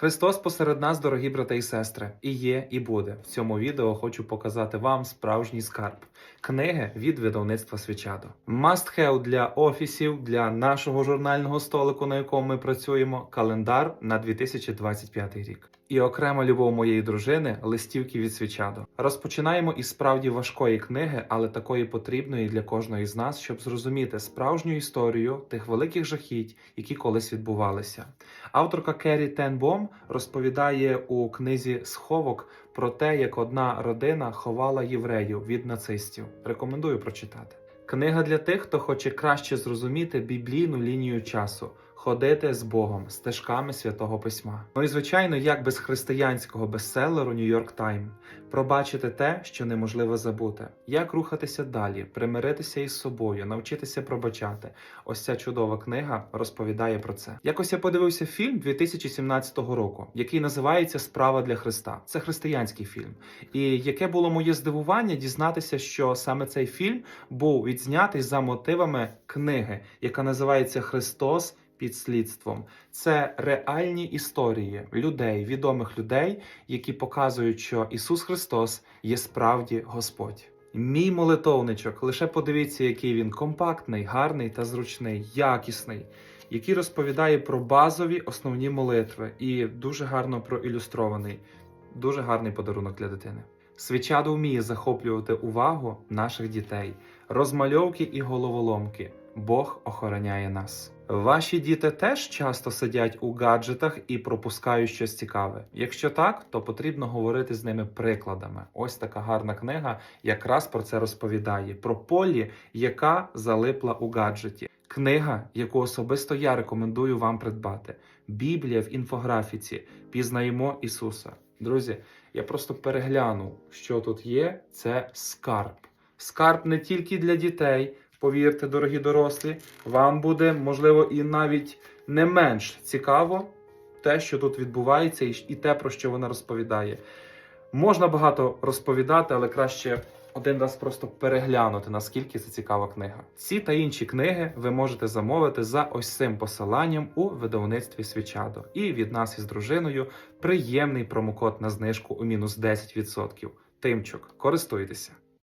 Христос посеред нас, дорогі брати і сестри, і є, і буде. В цьому відео хочу показати вам справжній скарб. Книги від видавництва Свічадо. Must have для офісів, для нашого журнального столику, на якому ми працюємо, календар на 2025 рік. І окрема любов моєї дружини листівки від Свічадо. Розпочинаємо із справді важкої книги, але такої потрібної для кожної з нас, щоб зрозуміти справжню історію тих великих жахіть, які колись відбувалися. Авторка Керрі Тенбом розповідає у книзі Сховок про те, як одна родина ховала євреїв від нацистів. Рекомендую прочитати. Книга для тих, хто хоче краще зрозуміти біблійну лінію часу, ходити з Богом, стежками святого письма. Ну і звичайно, як без християнського бестселеру Нью-Йорк Тайм, пробачити те, що неможливо забути, як рухатися далі, примиритися із собою, навчитися пробачати. Ось ця чудова книга розповідає про це. Якось я подивився фільм 2017 року, який називається Справа для Христа. Це християнський фільм. І яке було моє здивування дізнатися, що саме цей фільм був відзнятий за мотивами книги, яка називається Христос. Під слідством це реальні історії людей, відомих людей, які показують, що Ісус Христос є справді Господь. Мій молитовничок, лише подивіться, який він компактний, гарний та зручний, якісний, який розповідає про базові основні молитви і дуже гарно проілюстрований. Дуже гарний подарунок для дитини. Свічадо вміє захоплювати увагу наших дітей, розмальовки і головоломки. Бог охороняє нас. Ваші діти теж часто сидять у гаджетах і пропускають щось цікаве. Якщо так, то потрібно говорити з ними прикладами. Ось така гарна книга якраз про це розповідає: про Полі, яка залипла у гаджеті. Книга, яку особисто я рекомендую вам придбати. Біблія в інфографіці. Пізнаємо Ісуса. Друзі, я просто переглянув, що тут є. Це скарб. Скарб не тільки для дітей. Повірте, дорогі дорослі, вам буде можливо і навіть не менш цікаво те, що тут відбувається, і те, про що вона розповідає. Можна багато розповідати, але краще один раз просто переглянути, наскільки це цікава книга. Ці та інші книги ви можете замовити за ось цим посиланням у видавництві Свічадо. І від нас із дружиною приємний промокод на знижку у мінус 10%. Тимчук, користуйтеся.